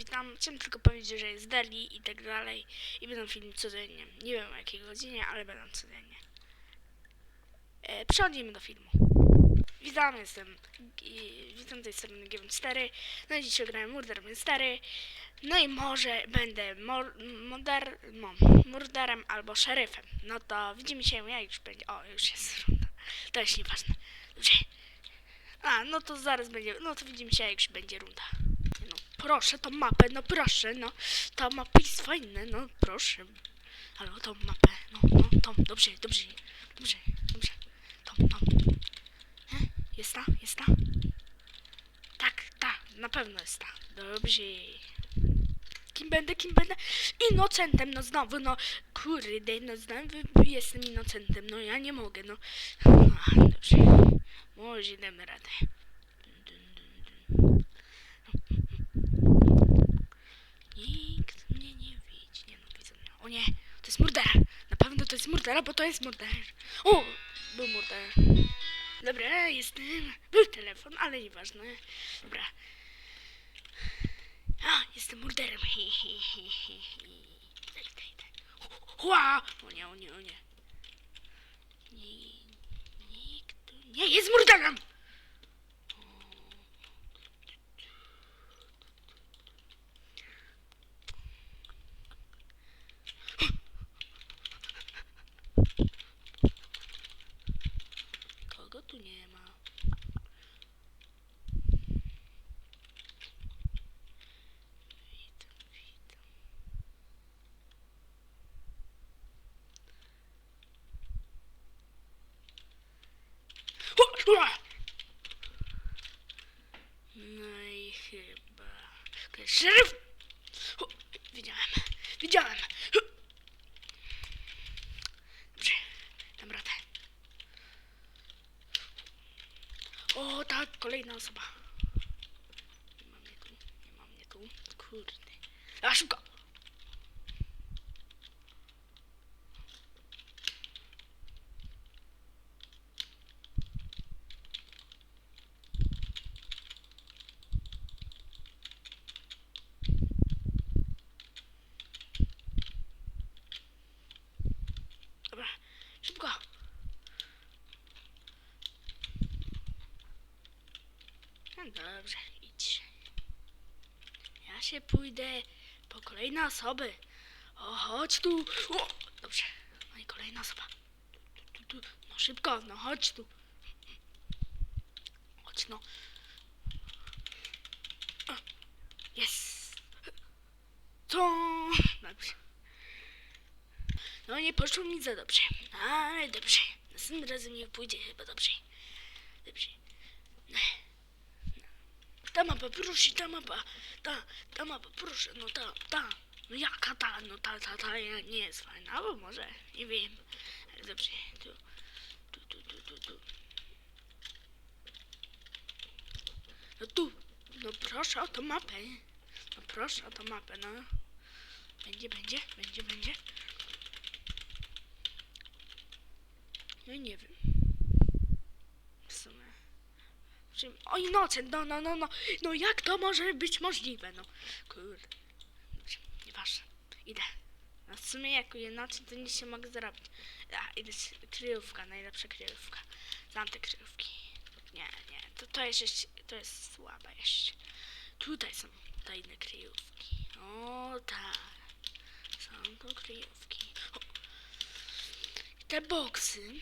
witam. Chciałem tylko powiedzieć, że jest Deli i tak dalej. I będą filmy codziennie. Nie wiem o jakiej godzinie, ale będą codziennie. E, przechodzimy do filmu. Witam, jestem. I, witam, jest strony G4. No i dzisiaj grałem Murder 4. No i może będę mor, moder, no, murderem albo szeryfem. No to widzimy się, jak już będzie. O, już jest runda. To jest nieważne. Dobrze. A, no to zaraz będzie, no to widzimy się, jak już będzie runda. Proszę tą mapę, no proszę, no. Ta mapa jest fajna, no proszę. Albo tą mapę, no, no, tą, dobrze, dobrze, dobrze, dobrze. Tą, tą. E? Jest ta, jest ta? Tak, ta, na pewno jest ta. Dobrze. Kim będę, kim będę? Inocentem, no znowu, no kurde, no znowu jestem inocentem, no ja nie mogę, no. Dobrze. Może damy radę. Dun, dun, dun. Nikt mnie nie widzi. Nie no, widzę mnie. O nie, to jest murdera. Na pewno to jest murdera, bo to jest murder. O, był murder. Dobra, jestem. Był telefon, ale nieważne. Dobra. A, jestem murderem. Hi, hi, hi, hi, hi. Daj, daj, daj. Ła! O nie, o nie, o nie. Ni- Nikt nie jest murderem! Kogo tu nie ma? Witam, witam. No i chyba... Szeryf! Widziałem, widziałem! Dobrze, dam radę. O, tak, kolejna osoba. Nie ma mnie tu, nie ma mnie tu. Kurde. A, szybko! Dobra, szybko! Dobrze, idź. Ja się pójdę po kolejne osoby. O, chodź tu. O, dobrze. No i kolejna osoba. Tu, tu, tu. No szybko, no chodź tu. Chodź no. Jest. Co? Dobrze. No nie poszło mi za dobrze. Ale dobrze. Następnym razem niech pójdzie chyba dobrze. Dobrze. Ta mapa, proszę, ta mapa, ta, ta mapa, proszę, no ta, ta, no jaka ta, no ta, ta, ta, ja, nie jest fajna, albo może, nie wiem, ale dobrze, tu, tu, tu, tu, tu, tu. No tu, no proszę o tą mapę, no proszę o tą mapę, no. Będzie, będzie, będzie, będzie. No nie wiem. W sumie. Czym... O, inocent, no, no, no, no. No jak to może być możliwe, no. Kurde. Nieważne. Idę. No w sumie jako inocent to nic się mogę zrobić. A, idę kryjówka, najlepsza kryjówka. Znam te kryjówki. Nie, nie, to, to jest jeszcze, to jest słabe jeszcze. Tutaj są tajne kryjówki. O tak. Są to kryjówki. O. Te boksy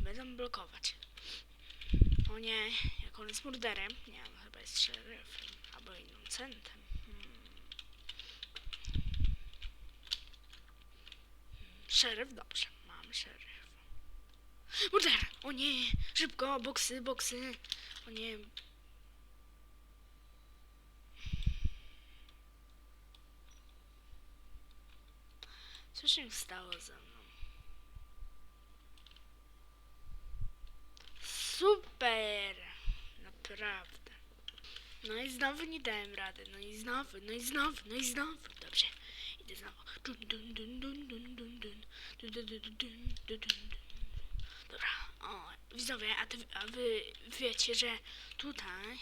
będą blokować. O nie, jak on jest murderem. Nie, on chyba jest szeryfem albo innocentem. Hmm. Szeryf, dobrze, mamy szeryfa. Murder! O nie! Szybko, boksy, boksy! O nie. Co się stało ze mną? Naprawdę. No i znowu nie dałem rady. No i znowu, no i znowu, no i znowu. Dobrze. Idę znowu. Dobra. O, widzowie, a, ty, a wy wiecie, że tutaj,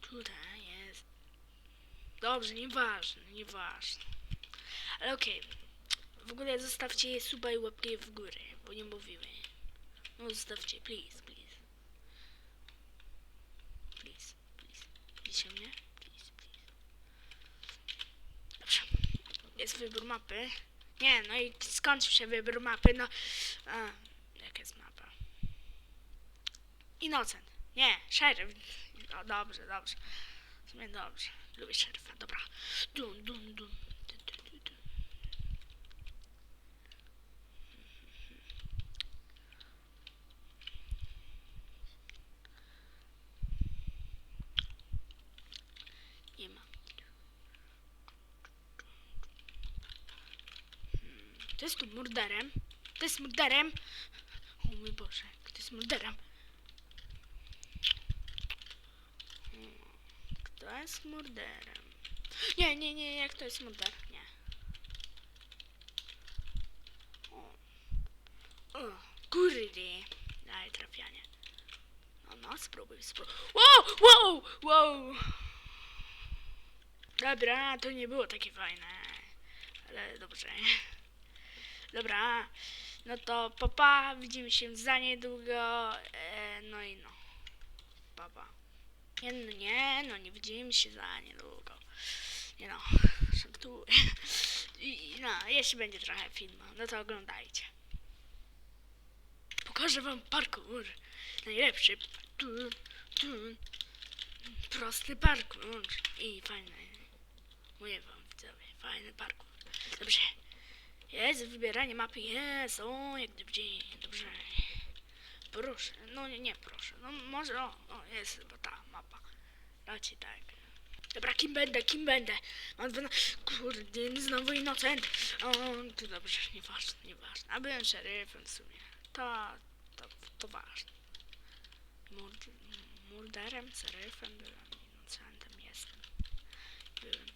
tutaj jest Dobrze, nieważne, nieważne. Ale okej. W ogóle zostawcie suba i łapkę w górę, bo nie mówimy. No zostawcie. Please, please. Widzicie mnie? Please, please. Dobrze. Jest wybór mapy. Nie, no i skończył się wybór mapy, no. A, jaka jest mapa? Innocent. Nie, szeryf. No dobrze, dobrze. W sumie dobrze. Lubię szeryfa, dobra. Dun, dun, dun. Du, du, du, du. Nie ma. Hmm, Kto jest tu murderem? Kto jest murderem? O mój Boże, kto jest murderem? Hmm, Kto jest murderem? Nie, nie, nie, jak to jest morder? Nie. O. O, kurde. Daj trafianie. No, no, spróbuj, spróbuj. Wow, wow, wow. Dobra, to nie było takie fajne. Ale dobrze. Dobra, no to papa, widzimy się za niedługo. E, no i no. Papa. Nie, no nie, no nie widzimy się za niedługo. Nie no, żartuję. I, no, jeśli będzie trochę filmu, no to oglądajcie. Pokażę wam parkour. Najlepszy. Prosty parkour. I fajny. Mówię wam widzowie, fajny parkour. Dobrze. Jest wybieranie mapy, jest, o, jak gdyby, dobrze. Proszę, no nie, nie proszę, no może, o, o jest chyba ta mapa. Raczej tak. Dobra, kim będę, kim będę? Mam dwa, kurde, znowu innocent. O, to dobrze, nieważne, nieważne. A byłem szeryfem w sumie. To, to, to ważne. Murd, murderem, szeryfem byłem, innocentem jestem. Byłem.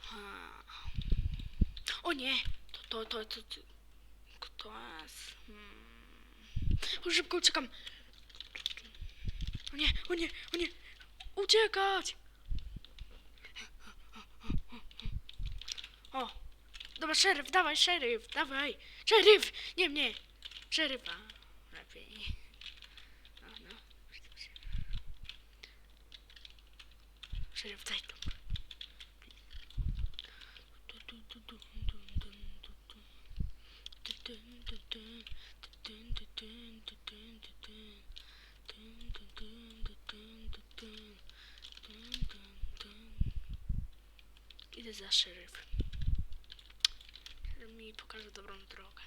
Ha. O nie! To, to, to, to, to kto jest? Hmm. Szybko uciekam! O nie, o nie, o nie! Uciekać! O! Dobra, szeryf, dawaj, szeryf, dawaj! Szeryf! Nie mnie! Szeryfa! Lepiej. No, no. Szeryf, daj to. Idę za szeryf. Mi pokaże dobrą drogę.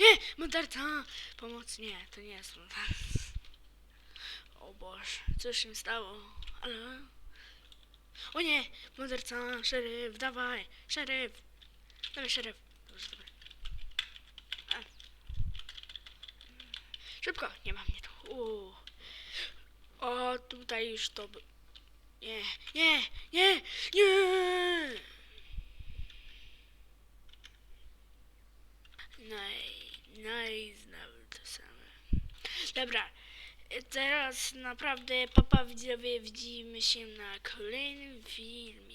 Nie! Morderca! Pomoc! Nie, to nie jest morderca. O Boże, coś się stało, ale... O nie! Morderca! Szeryf! Dawaj! Szeryf! Dawaj, szeryf! Dobrze, dobra. Szybko! Nie ma mnie tu. Uuu. O, tutaj już to... by- Nie, nie, nie, nie! No i, no i znowu to samo. Dobra, teraz naprawdę papa widzowie widzimy się na kolejnym filmie.